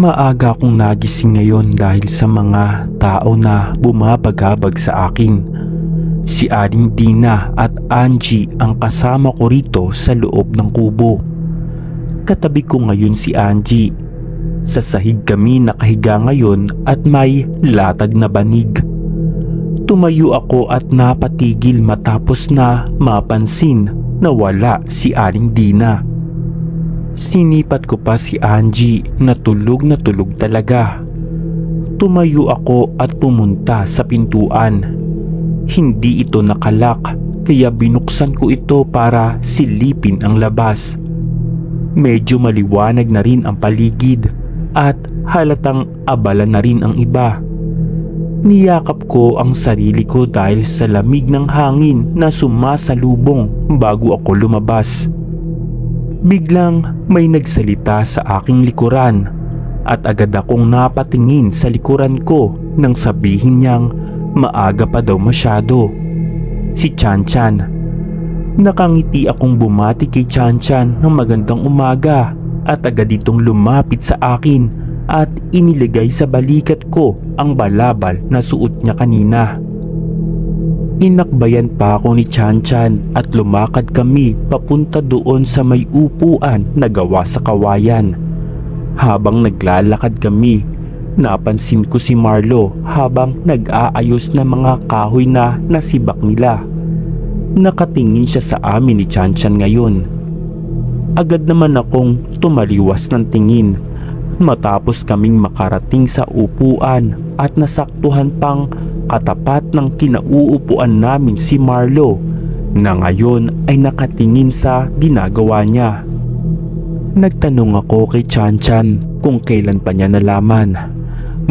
Maaga akong nagising ngayon dahil sa mga tao na bumabagabag sa akin. Si Aling Dina at Angie ang kasama ko rito sa loob ng kubo. Katabi ko ngayon si Angie. Sa sahig kami nakahiga ngayon at may latag na banig. Tumayo ako at napatigil matapos na mapansin na wala si Aling Dina. Sinipat ko pa si Angie na tulog na tulog talaga. Tumayo ako at pumunta sa pintuan. Hindi ito nakalak kaya binuksan ko ito para silipin ang labas. Medyo maliwanag na rin ang paligid at halatang abala na rin ang iba. Niyakap ko ang sarili ko dahil sa lamig ng hangin na sumasalubong bago ako lumabas. Biglang may nagsalita sa aking likuran at agad akong napatingin sa likuran ko nang sabihin niyang maaga pa daw masyado. Si Chan Chan. Nakangiti akong bumati kay Chan Chan ng magandang umaga at agad itong lumapit sa akin at iniligay sa balikat ko ang balabal na suot niya kanina. Inakbayan pa ako ni Chan Chan at lumakad kami papunta doon sa may upuan na gawa sa kawayan. Habang naglalakad kami, napansin ko si Marlo habang nag-aayos ng mga kahoy na nasibak nila. Nakatingin siya sa amin ni Chan Chan ngayon. Agad naman akong tumaliwas ng tingin matapos kaming makarating sa upuan at nasaktuhan pang katapat ng kinauupuan namin si Marlo na ngayon ay nakatingin sa ginagawa niya. Nagtanong ako kay Chan Chan kung kailan pa niya nalaman.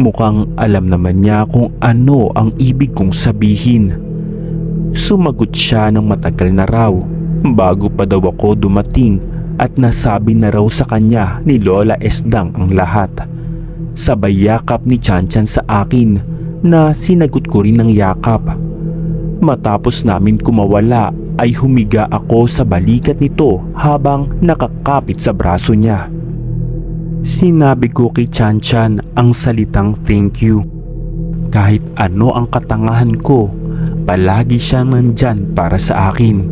Mukhang alam naman niya kung ano ang ibig kong sabihin. Sumagot siya ng matagal na raw bago pa daw ako dumating at nasabi na raw sa kanya ni Lola Esdang ang lahat. Sabay yakap ni Chan Chan sa akin na sinagot ko rin ng yakap. Matapos namin kumawala ay humiga ako sa balikat nito habang nakakapit sa braso niya. Sinabi ko kay Chan Chan ang salitang thank you. Kahit ano ang katangahan ko, palagi siyang nandyan para sa akin.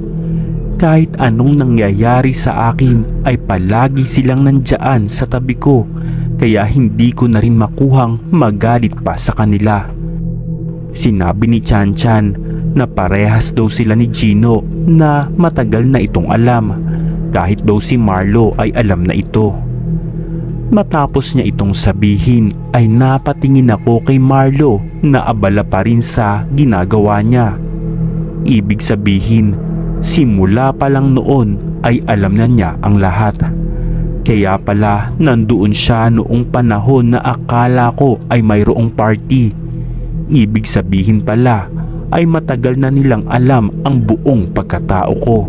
Kahit anong nangyayari sa akin ay palagi silang nandyan sa tabi ko kaya hindi ko na rin makuhang magalit pa sa kanila. Sinabi ni Chan Chan na parehas daw sila ni Gino na matagal na itong alam kahit daw si Marlo ay alam na ito. Matapos niya itong sabihin ay napatingin ako kay Marlo na abala pa rin sa ginagawa niya. Ibig sabihin, simula pa lang noon ay alam na niya ang lahat. Kaya pala nandoon siya noong panahon na akala ko ay mayroong party. Ibig sabihin pala ay matagal na nilang alam ang buong pagkatao ko.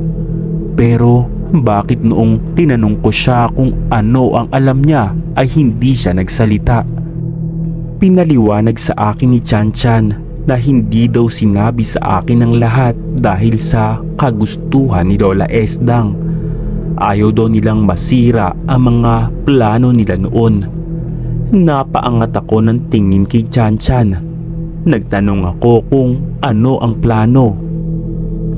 Pero bakit noong tinanong ko siya kung ano ang alam niya ay hindi siya nagsalita? Pinaliwanag sa akin ni Chan Chan na hindi daw sinabi sa akin ang lahat dahil sa kagustuhan ni Lola Esdang. Ayaw daw nilang masira ang mga plano nila noon. Napaangat ako ng tingin kay Chan Chan. Nagtanong ako kung ano ang plano.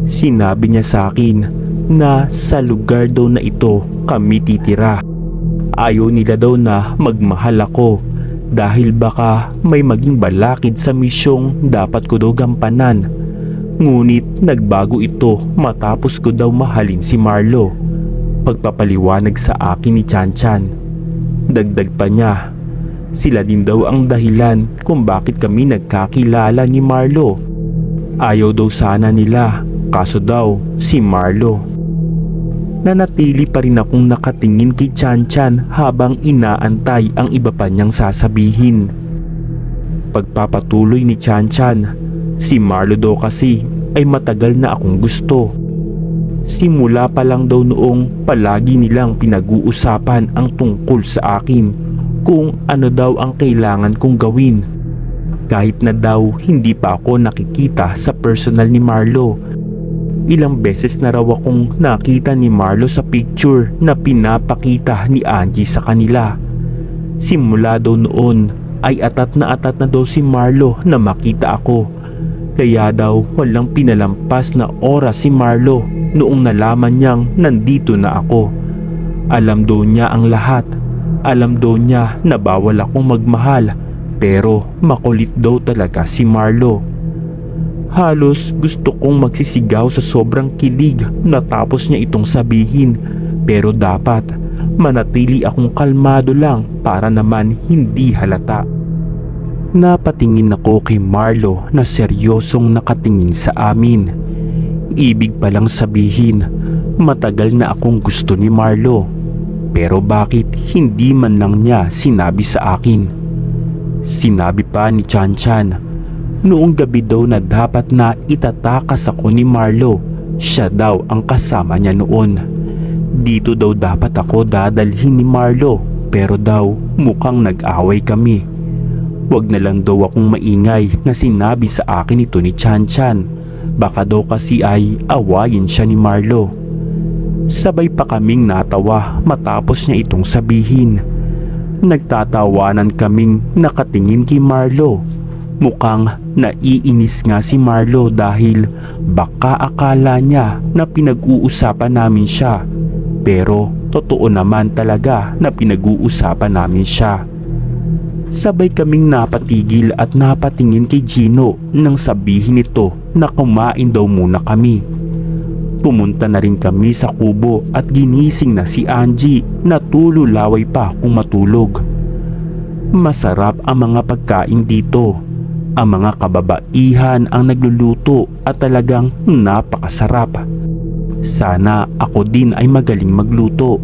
Sinabi niya sa akin na sa lugar daw na ito kami titira. Ayaw nila daw na magmahal ako dahil baka may maging balakid sa misyong dapat ko daw gampanan. Ngunit nagbago ito matapos ko daw mahalin si Marlo. Pagpapaliwanag sa akin ni Chan Chan. Dagdag pa niya, sila din daw ang dahilan kung bakit kami nagkakilala ni Marlo. Ayaw daw sana nila, kaso daw si Marlo. nanatili pa rin akong nakatingin kay Chan Chan habang inaantay ang iba pa niyang sasabihin. Pagpapatuloy ni Chan Chan, si Marlo daw kasi ay matagal na akong gusto. Simula pa lang daw noong palagi nilang pinag-uusapan ang tungkol sa akin kung ano daw ang kailangan kong gawin. Kahit na daw hindi pa ako nakikita sa personal ni Marlo. Ilang beses na raw akong nakita ni Marlo sa picture na pinapakita ni Angie sa kanila. Simula daw noon ay atat na atat na daw si Marlo na makita ako. Kaya daw walang pinalampas na oras si Marlo noong nalaman niyang nandito na ako. Alam daw niya ang lahat. Alam daw niya na bawal akong magmahal pero makulit daw talaga si Marlo. Halos gusto kong magsisigaw sa sobrang kilig natapos niya itong sabihin pero dapat manatili akong kalmado lang para naman hindi halata. Napatingin ako kay Marlo na seryosong nakatingin sa amin. Ibig palang sabihin, matagal na akong gusto ni Marlo. Pero bakit hindi man lang niya sinabi sa akin? Sinabi pa ni Chan Chan, noong gabi daw na dapat na itatakas ako ni Marlo, siya daw ang kasama niya noon. Dito daw dapat ako dadalhin ni Marlo pero daw mukhang nag-away kami. Huwag na lang daw akong maingay na sinabi sa akin ito ni Chan Chan. Baka daw kasi ay awayin siya ni Marlo. Sabay pa kaming natawa matapos niya itong sabihin. Nagtatawanan kaming nakatingin kay Marlo. Mukhang naiinis nga si Marlo dahil baka akala niya na pinag-uusapan namin siya. Pero totoo naman talaga na pinag-uusapan namin siya. Sabay kaming napatigil at napatingin kay Gino nang sabihin nito na kumain daw muna kami. Pumunta na rin kami sa kubo at ginising na si Angie na tululaway pa kung matulog. Masarap ang mga pagkain dito. Ang mga kababaihan ang nagluluto at talagang napakasarap. Sana ako din ay magaling magluto.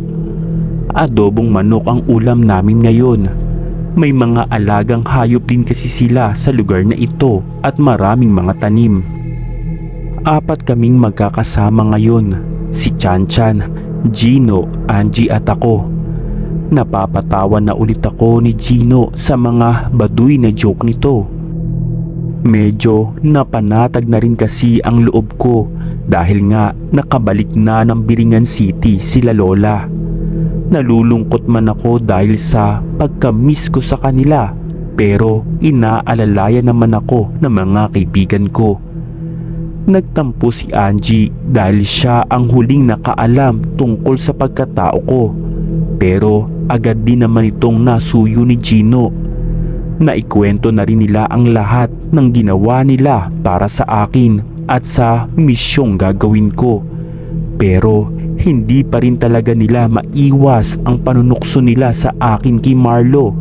Adobong manok ang ulam namin ngayon. May mga alagang hayop din kasi sila sa lugar na ito at maraming mga tanim. Apat kaming magkakasama ngayon, si Chan Chan, Gino, Angie at ako. Napapatawa na ulit ako ni Gino sa mga baduy na joke nito. Medyo napanatag na rin kasi ang loob ko dahil nga nakabalik na ng Biringan City sila Lola. Nalulungkot man ako dahil sa pagka-miss ko sa kanila pero inaalalaya naman ako ng mga kaibigan ko. Nagtampo si Angie dahil siya ang huling nakaalam tungkol sa pagkatao ko. Pero agad din naman itong nasuyo ni Gino. Naikwento na rin nila ang lahat ng ginawa nila para sa akin at sa misyong gagawin ko. Pero hindi pa rin talaga nila maiwas ang panunukso nila sa akin kay Marlo.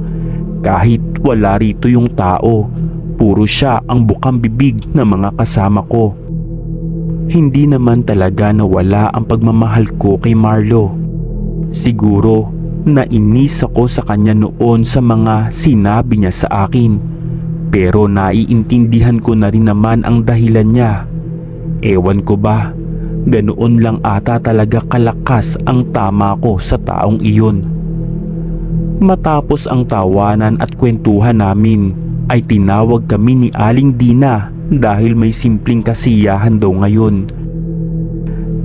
Kahit wala rito yung tao, puro siya ang bukang bibig ng mga kasama ko. Hindi naman talaga nawala ang pagmamahal ko kay Marlo. Siguro nainis ako sa kanya noon sa mga sinabi niya sa akin. Pero naiintindihan ko na rin naman ang dahilan niya. Ewan ko ba, ganoon lang ata talaga kalakas ang tama ko sa taong iyon. Matapos ang tawanan at kwentuhan namin ay tinawag kami ni Aling Dina dahil may simpleng kasiyahan daw ngayon.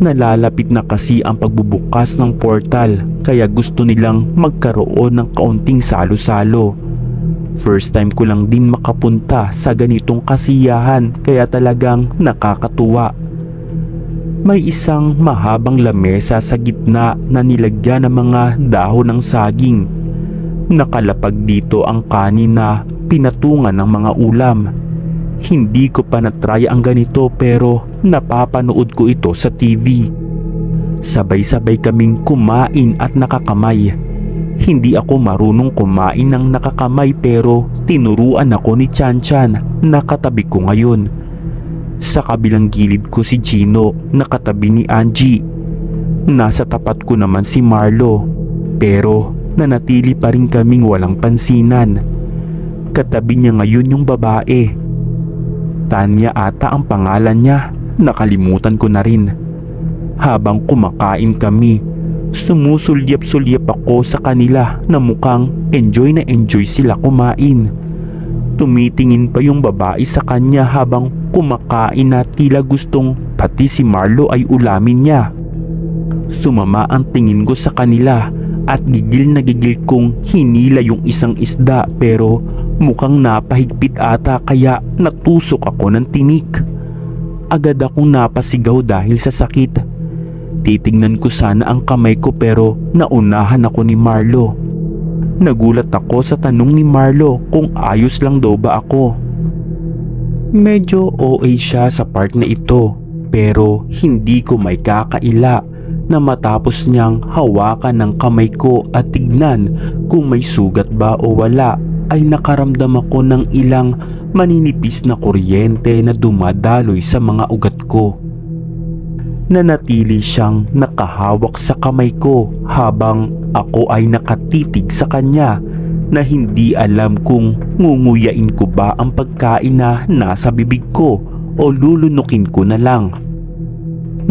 Nalalapit na kasi ang pagbubukas ng portal kaya gusto nilang magkaroon ng kaunting salo-salo. First time ko lang din makapunta sa ganitong kasiyahan kaya talagang nakakatuwa. May isang mahabang lamesa sa gitna na nilagyan ng mga dahon ng saging. Nakalapag dito ang kanin na pinatungan ng mga ulam. Hindi ko pa natry ang ganito pero napapanood ko ito sa TV. Sabay-sabay kaming kumain at nakakamay. Hindi ako marunong kumain ng nakakamay pero tinuruan ako ni Chan Chan na katabi ko ngayon. Sa kabilang gilid ko si Gino na katabi ni Angie. nasa tapat ko naman si Marlo. Pero nanatili pa rin kaming walang pansinan. Katabi niya ngayon yung babae. Tanya ata ang pangalan niya. Nakalimutan ko na rin. Habang kumakain kami, sumusulyap-sulyap ako sa kanila na mukhang enjoy na enjoy sila kumain. Tumitingin pa yung babae sa kanya habang kumakain na tila gustong pati si Marlo ay ulamin niya. Sumama ang tingin ko sa kanila at gigil na gigil kong hinila yung isang isda pero mukhang napahigpit ata kaya natusok ako ng tinik. Agad akong napasigaw dahil sa sakit. Titignan ko sana ang kamay ko pero naunahan ako ni Marlo. Nagulat ako sa tanong ni Marlo kung ayos lang daw ba ako. Medyo OA siya sa part na ito pero hindi ko may kakaila na matapos niyang hawakan ng kamay ko at tignan kung may sugat ba o wala ay nakaramdam ako ng ilang maninipis na kuryente na dumadaloy sa mga ugat ko. Nanatili siyang nakahawak sa kamay ko habang ako ay nakatitig sa kanya na hindi alam kung ngunguyain ko ba ang pagkain na nasa bibig ko o lulunukin ko na lang.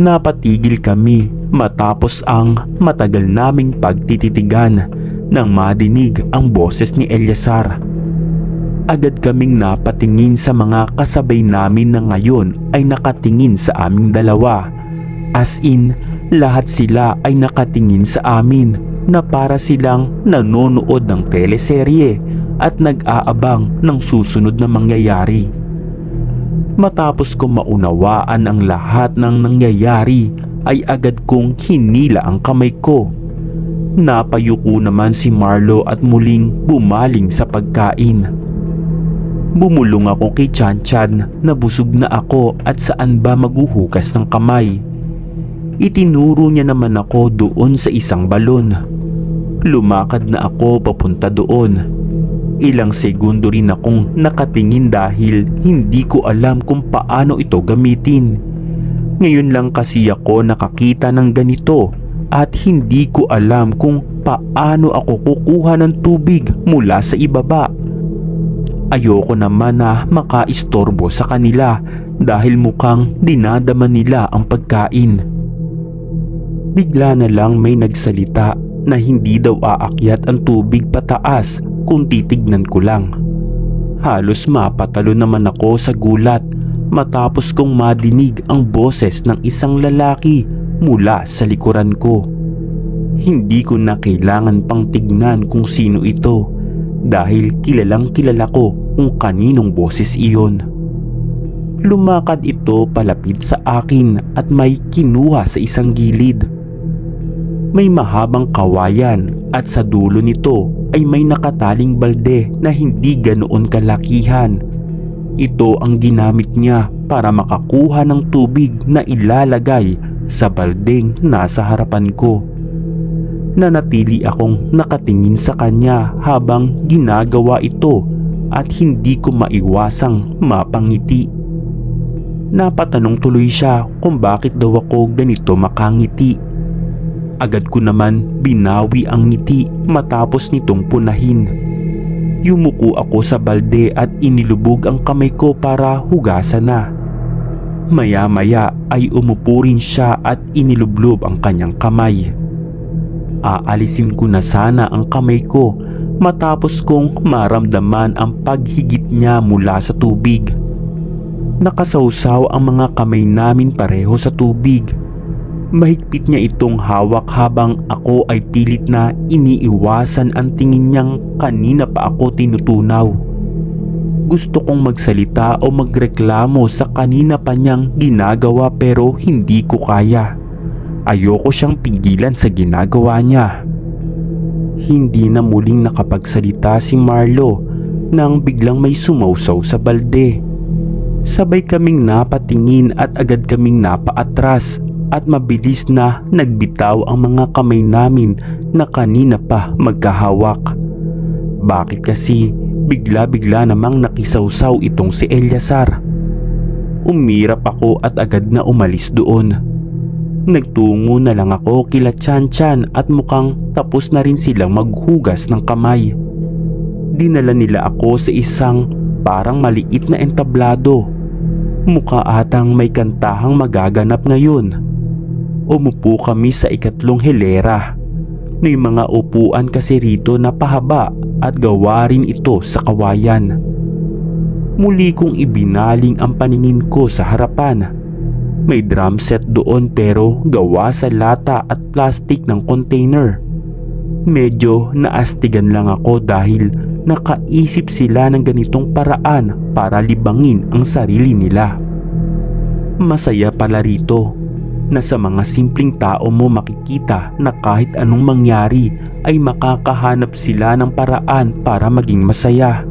Napatigil kami matapos ang matagal naming pagtititigan nang madinig ang boses ni Eliasar. Agad kaming napatingin sa mga kasabay namin na ngayon ay nakatingin sa aming dalawa. As in, lahat sila ay nakatingin sa amin na para silang nanonood ng teleserye at nag-aabang ng susunod na mangyayari. Matapos kong maunawaan ang lahat ng nangyayari ay agad kong hinila ang kamay ko. Napayuko naman si Marlo at muling bumaling sa pagkain. Bumulong ako kay Chan Chan na busog na ako at saan ba maguhugas ng kamay. Itinuro niya naman ako doon sa isang balon. Lumakad na ako papunta doon. Ilang segundo rin akong nakatingin dahil hindi ko alam kung paano ito gamitin. Ngayon lang kasi ako nakakita ng ganito at hindi ko alam kung paano ako kukuha ng tubig mula sa ibaba. Ayoko naman na makaistorbo sa kanila dahil mukhang dinadama nila ang pagkain. Bigla na lang may nagsalita na hindi daw aakyat ang tubig pataas kung titignan ko lang. Halos mapatalo naman ako sa gulat matapos kong madinig ang boses ng isang lalaki mula sa likuran ko. Hindi ko na kailangan pang tignan kung sino ito dahil kilalang kilala ko kung kaninong boses iyon. Lumakad ito palapit sa akin at may kinuha sa isang gilid. May mahabang kawayan at sa dulo nito ay may nakataling balde na hindi ganoon kalakihan. Ito ang ginamit niya para makakuha ng tubig na ilalagay sa baldeng nasa harapan ko. Nanatili akong nakatingin sa kanya habang ginagawa ito at hindi ko maiwasang mapangiti. Napatanong tuloy siya kung bakit daw ako ganito makangiti. Agad ko naman binawi ang ngiti matapos nitong punahin. Yumuko ako sa balde at inilubog ang kamay ko para hugasan na. Maya-maya ay umupo rin siya at inilublob ang kanyang kamay. Aalisin ko na sana ang kamay ko matapos kong maramdaman ang paghigit niya mula sa tubig. Nakasawsaw ang mga kamay namin pareho sa tubig. Mahigpit niya itong hawak habang ako ay pilit na iniiwasan ang tingin niyang kanina pa ako tinutunaw. Gusto kong magsalita o magreklamo sa kanina pa niyang ginagawa pero hindi ko kaya. Ayoko siyang pigilan sa ginagawa niya. Hindi na muling nakapagsalita si Marlo nang biglang may sumausaw sa balde. Sabay kaming napatingin at agad kaming napaatras at mabilis na nagbitaw ang mga kamay namin na kanina pa magkahawak. Bakit kasi bigla-bigla namang nakisawsaw itong si Eliasar? Umirap ako at agad na umalis doon. Nagtungo na lang ako kila Chan Chan at mukhang tapos na rin silang maghugas ng kamay. Dinala nila ako sa isang parang maliit na entablado. Mukha atang may kantahang magaganap ngayon. Umupo kami sa ikatlong hilera. May mga upuan kasi rito na pahaba at gawa rin ito sa kawayan. Muli kong ibinaling ang paningin ko sa harapan. May drum set doon pero gawa sa lata at plastic ng container. Medyo naastigan lang ako dahil nakaisip sila ng ganitong paraan para libangin ang sarili nila. Masaya pala rito na sa mga simpleng tao mo makikita na kahit anong mangyari ay makakahanap sila ng paraan para maging masaya.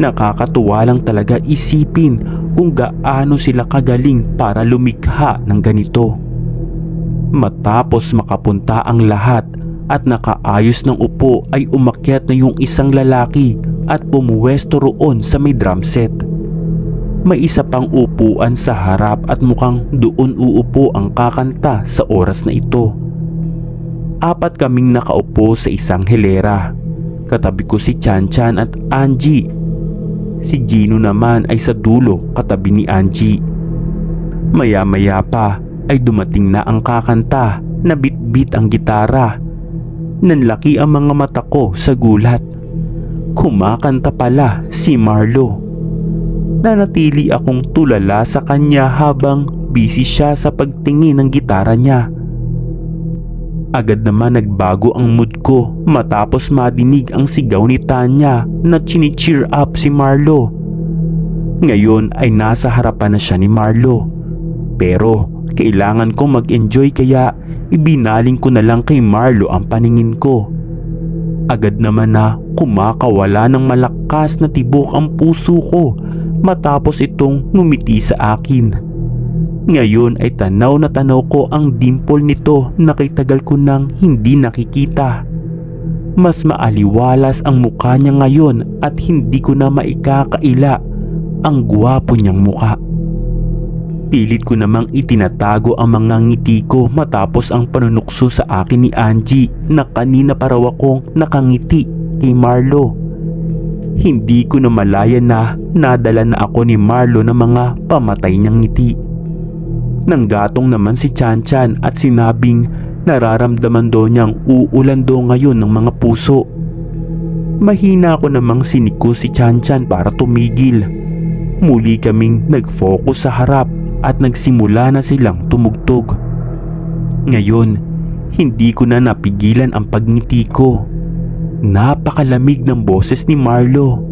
Nakakatuwa lang talaga isipin kung gaano sila kagaling para lumikha ng ganito. Matapos makapunta ang lahat at nakaayos ng upo ay umakyat na yung isang lalaki at pumuwesto roon sa may drum set. May isa pang upuan sa harap at mukhang doon uupo ang kakanta sa oras na ito. Apat kaming nakaupo sa isang hilera. Katabi ko si Chan Chan at Angie. Si Gino naman ay sa dulo katabi ni Angie. Maya-maya pa ay dumating na ang kakanta na bitbit ang gitara. Nanlaki ang mga mata ko sa gulat. Kumakanta pala si Marlo. Nanatili akong tulala sa kanya habang busy siya sa pagtingin ng gitara niya. Agad naman nagbago ang mood ko matapos madinig ang sigaw ni Tanya na chini-cheer up si Marlo. Ngayon ay nasa harapan na siya ni Marlo. Pero kailangan kong mag-enjoy kaya ibinaling ko na lang kay Marlo ang paningin ko. Agad naman na kumakawala ng malakas na tibok ang puso ko matapos itong ngumiti sa akin. Ngayon ay tanaw na tanaw ko ang dimple nito na kay tagal ko nang hindi nakikita. Mas maaliwalas ang mukha niya ngayon at hindi ko na maikakaila ang gwapo niyang mukha. Pilit ko namang itinatago ang mga ngiti ko matapos ang panunukso sa akin ni Angie na kanina pa raw akong nakangiti kay Marlo. Hindi ko na malaya na nadala na ako ni Marlo ng mga pamatay niyang ngiti. Nanggatong naman si Chan Chan at sinabing nararamdaman daw niyang uulan daw ngayon ng mga puso. Mahina ko namang siniko si Chan Chan para tumigil. Muli kaming nag-focus sa harap at nagsimula na silang tumugtog. Ngayon, hindi ko na napigilan ang pagngiti ko. Napakalamig ng boses ni Marlo.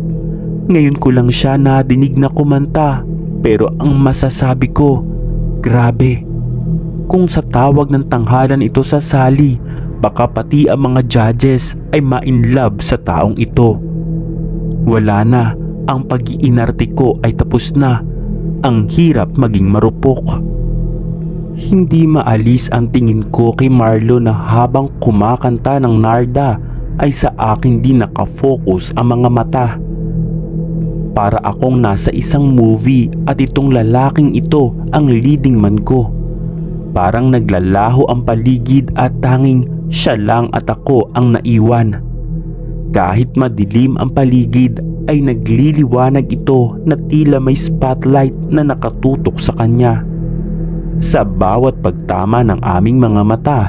Ngayon ko lang siya nadinig na kumanta pero ang masasabi ko Grabe. Kung sa tawag ng tanghalan ito sa sali, baka pati ang mga judges ay ma-inlove sa taong ito. Wala na, ang pag-iinarte ko ay tapos na. Ang hirap maging marupok. Hindi maalis ang tingin ko kay Marlo na habang kumakanta ng Narda ay sa akin din nakafocus ang mga mata para akong nasa isang movie at itong lalaking ito ang leading man ko. Parang naglalaho ang paligid at tanging siya lang at ako ang naiwan. Kahit madilim ang paligid ay nagliliwanag ito na tila may spotlight na nakatutok sa kanya. Sa bawat pagtama ng aming mga mata,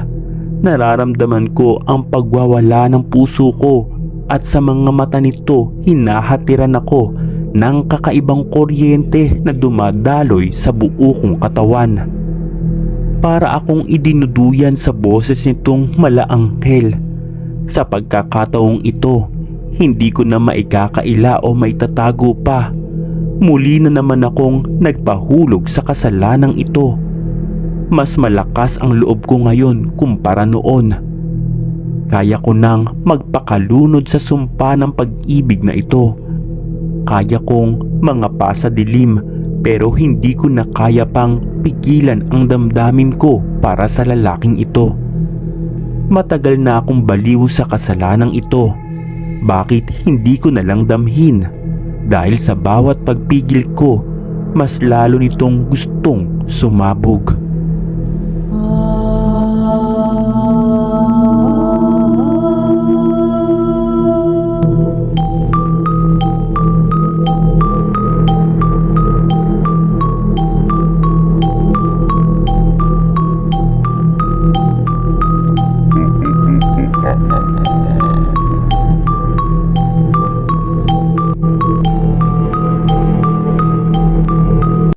nararamdaman ko ang pagwawala ng puso ko at sa mga mata nito hinahatiran ako ng kakaibang kuryente na dumadaloy sa buo kong katawan. Para akong idinuduyan sa boses nitong malaanghel. Sa pagkakataong ito, hindi ko na maikakaila o maitatago pa. Muli na naman akong nagpahulog sa kasalanang ito. Mas malakas ang loob ko ngayon kumpara noon. Kaya ko nang magpakalunod sa sumpa ng pag-ibig na ito kaya kong mga pasa dilim pero hindi ko na kaya pang pigilan ang damdamin ko para sa lalaking ito. Matagal na akong baliw sa kasalanang ito. Bakit hindi ko na lang damhin? Dahil sa bawat pagpigil ko, mas lalo nitong gustong sumabog.